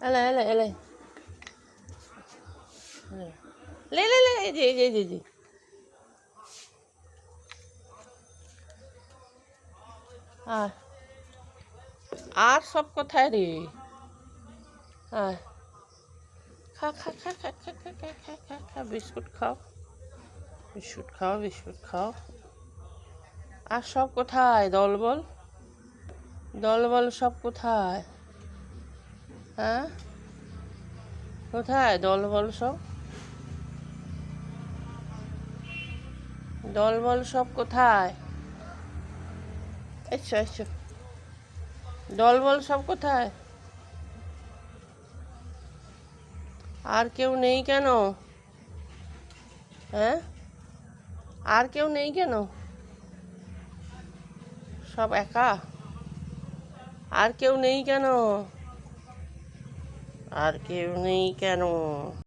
এলে এলে এলে লে লে লে এই যে এই যে এই যে, এই যে আর আর সব কোথায় রে খা খা খা খা খা খা খা খা খা খা বিস্কুট খাও বিস্কুট খাও বিস্কুট খাও আর সব কোথায় দলবল দলবল সব কোথায় হ্যাঁ? কোথায়? দলবল সব? দলবল সব কোথায়? আচ্ছা আচ্ছা এসো দলবল সব কোথায়? আর কেউ নেই কেন? হ্যাঁ? আর কেউ নেই কেন? সব একা? আর কেউ নেই কেন? আর কেউ নেই কেন?